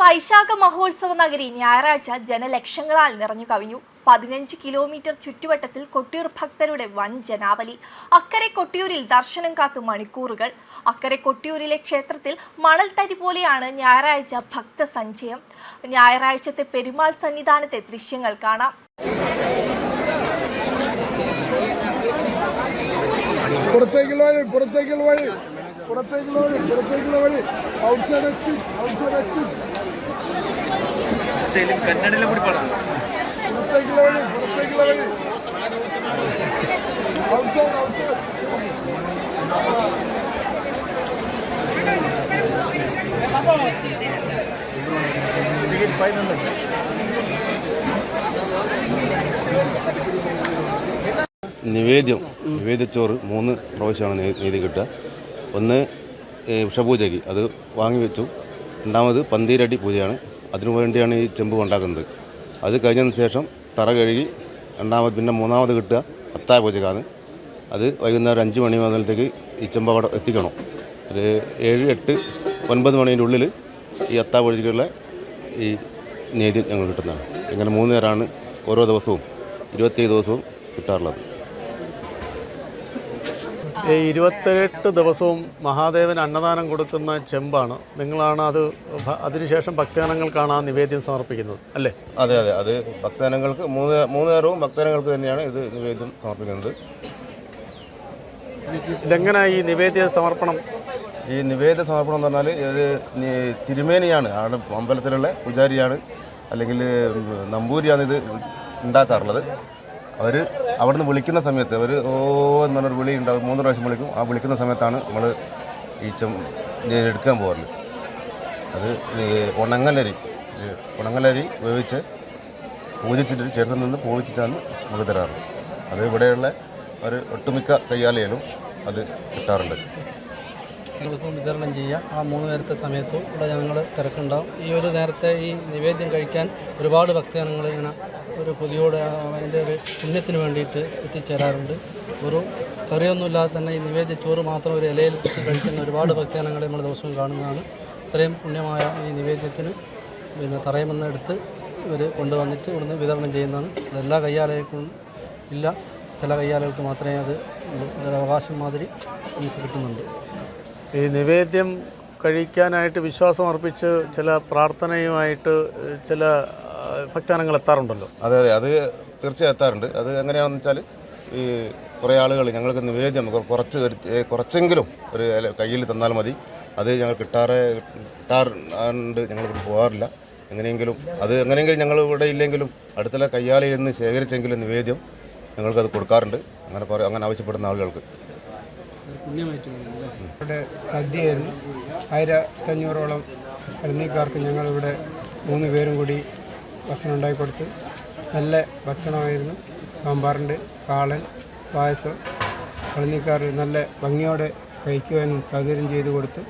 വൈശാഖ മഹോത്സവ നഗരി ഞായറാഴ്ച ജനലക്ഷങ്ങളാൽ നിറഞ്ഞു കവിഞ്ഞു. പതിനഞ്ച് കിലോമീറ്റർ ചുറ്റുവട്ടത്തിൽ കൊട്ടിയൂർ ഭക്തരുടെ വൻ ജനാവലി. അക്കരെ കൊട്ടിയൂരിൽ ദർശനം കാത്തു മണിക്കൂറുകൾ. അക്കരെ കൊട്ടിയൂരിലെ ക്ഷേത്രത്തിൽ മണൽത്തരി പോലെയാണ് ഞായറാഴ്ച ഭക്തസഞ്ചയം ഞായറാഴ്ചത്തെ പെരുമാൾ സന്നിധാനത്തെ ദൃശ്യങ്ങൾ കാണാം. പുറത്തേക്കുള്ള വഴി പുറത്തേക്കുള്ള വഴി. പുറത്തേക്കുള്ള വഴി പുറത്തേക്കുള്ള വഴി. Outside exit outside exit Telugu കന്നഡയിലും കൂടി പാടാം. നിവേദ്യം നിവേദ്യച്ചോറ് മൂന്ന് പ്രാവശ്യമാണ് നീതി കിട്ടുക. ഒന്ന് വിഷപൂജയ്ക്ക് അത് വാങ്ങി വെച്ചു. രണ്ടാമത് പന്തീരടി പൂജയാണ്. അതിനു വേണ്ടിയാണ് ഈ ചെമ്പ് ഉണ്ടാക്കുന്നത് അത് കഴിഞ്ഞതിന് ശേഷം തറ കഴുകി രണ്ടാമത് പിന്നെ മൂന്നാമത് കിട്ടുക അത്തായ പൂജക്കാണ്. അത് വൈകുന്നേരം അഞ്ച് മണി മുതലത്തേക്ക് ഈ ചെമ്പ് അവിടെ എത്തിക്കണം. ഒരു ഏഴ് എട്ട് ഒൻപത് മണീന്റെ ഉള്ളിൽ ഈ അത്തായ പൂജയ്ക്കുള്ള ഈ നേദ്യം ഞങ്ങൾ കിട്ടുന്നതാണ്. ഇങ്ങനെ മൂന്ന് നേരമാണ് ഓരോ ദിവസവും ഇരുപത്തേഴ് ദിവസവും കിട്ടാറുള്ളത്. ഇരുപത്തെട്ട് ദിവസവും മഹാദേവൻ അന്നദാനം കൊടുക്കുന്ന ചെമ്പാണ്. നിങ്ങളാണ് അത് അതിനുശേഷം ഭക്തജനങ്ങൾക്കാണ് ആ നിവേദ്യം സമർപ്പിക്കുന്നത് അല്ലേ? അതെ അതെ. അത് ഭക്തജനങ്ങൾക്ക് മൂന്ന് മൂന്ന് നേരവും ഭക്തജനങ്ങൾക്ക് തന്നെയാണ് ഇത് നിവേദ്യം സമർപ്പിക്കുന്നത്. ഇതെങ്ങനെ ഈ നിവേദ്യ സമർപ്പണം? ഈ നിവേദ്യ സമർപ്പണം എന്ന് പറഞ്ഞാൽ ഇത് തിരുമേനിയാണ് ആണ് അമ്പലത്തിലുള്ള പൂജാരിയാണ് അല്ലെങ്കിൽ നമ്പൂരിയാണ് ഇത് ഉണ്ടാക്കാറുള്ളത്. അവർ അവിടുന്ന് വിളിക്കുന്ന സമയത്ത് അവർ ഓ എന്ന് പറഞ്ഞൊരു വിളി ഉണ്ടാവും. മൂന്ന് പ്രാവശ്യം വിളിക്കും. ആ വിളിക്കുന്ന സമയത്താണ് നമ്മൾ ഈ ചെം എടുക്കാൻ പോകാറ് അത് ഉണങ്ങലരി. ഉണങ്ങലരി വേവിച്ച് പൂജിച്ചിട്ട് ചേർത്ത് നിന്ന് പൂജിച്ചിട്ടാണ് നമുക്ക് തരാറ്. അത് ഇവിടെയുള്ള ഒരു ഒട്ടുമിക്ക കയ്യാലയിലും അത് കിട്ടാറുണ്ട്. ദിവസവും വിതരണം ചെയ്യുക. ആ മൂന്ന് നേരത്തെ സമയത്തും ഇവിടെ ഞങ്ങൾ തിരക്കുണ്ടാവും. ഈ ഒരു നേരത്തെ ഈ നിവേദ്യം കഴിക്കാൻ ഒരുപാട് ഭക്തജനങ്ങൾ ഇങ്ങനെ ഒരു കൊതിയോടെ ആ അതിന്റെ ഒരു പുണ്യത്തിന് വേണ്ടിയിട്ട് എത്തിച്ചേരാറുണ്ട്. ഒരു കറിയൊന്നുമില്ലാതെ തന്നെ ഈ നിവേദ്യ ചോറ് മാത്രം ഒരു ഇലയിൽ കഴിക്കുന്ന ഒരുപാട് ഭക്തജനങ്ങളെ നമ്മൾ ദിവസവും കാണുന്നതാണ്. ഇത്രയും പുണ്യമായ ഈ നിവേദ്യത്തിന് പിന്നെ തറയുമെന്ന് എടുത്ത് ഇവർ കൊണ്ടുവന്നിട്ട് ഇവിടുന്ന് വിതരണം ചെയ്യുന്നതാണ്. അതെല്ലാ കയ്യാലയക്കും ഇല്ല. ചില കയ്യാലകൾക്ക് മാത്രമേ അത് അവകാശം മാതിരി നമുക്ക് കിട്ടുന്നുണ്ട്. ഈ നിവേദ്യം കഴിക്കാനായിട്ട് വിശ്വാസം അർപ്പിച്ച് ചില പ്രാർത്ഥനയുമായിട്ട് ചില ഭക്താനങ്ങൾ എത്താറുണ്ടല്ലോ? അതെ അതെ. അത് തീർച്ചയായും എത്താറുണ്ട്. അത് എങ്ങനെയാണെന്ന് വെച്ചാൽ ഈ കുറേ ആളുകൾ ഞങ്ങൾക്ക് നിവേദ്യം കുറച്ച് കുറച്ചെങ്കിലും ഒരു കയ്യിൽ തന്നാൽ മതി. അത് ഞങ്ങൾ കിട്ടാറെ കിട്ടാറുണ്ട്. ഞങ്ങൾ ഇവിടെ പോകാറില്ല എങ്ങനെയെങ്കിലും അത് എങ്ങനെയെങ്കിലും ഞങ്ങൾ ഇവിടെ ഇല്ലെങ്കിലും അടുത്തുള്ള കയ്യാലയിൽ നിന്ന് ശേഖരിച്ചെങ്കിലും നിവേദ്യം ഞങ്ങൾക്കത് കൊടുക്കാറുണ്ട്. അങ്ങനെ കുറേ അങ്ങനെ ആവശ്യപ്പെടുന്ന ആളുകൾക്ക്. ഇവിടെ സദ്യയായിരുന്നു. ആയിരത്തഞ്ഞൂറോളം പരന്നീക്കാർക്ക് ഞങ്ങളിവിടെ മൂന്ന് പേരും കൂടി ഭക്ഷണം ഉണ്ടാക്കി കൊടുത്തു. നല്ല ഭക്ഷണമായിരുന്നു. സാമ്പാറുണ്ട് കാളൻ പായസം. പഴനിക്കാർ നല്ല ഭംഗിയോടെ കഴിക്കുവാനും സൗകര്യം ചെയ്തു കൊടുത്തു.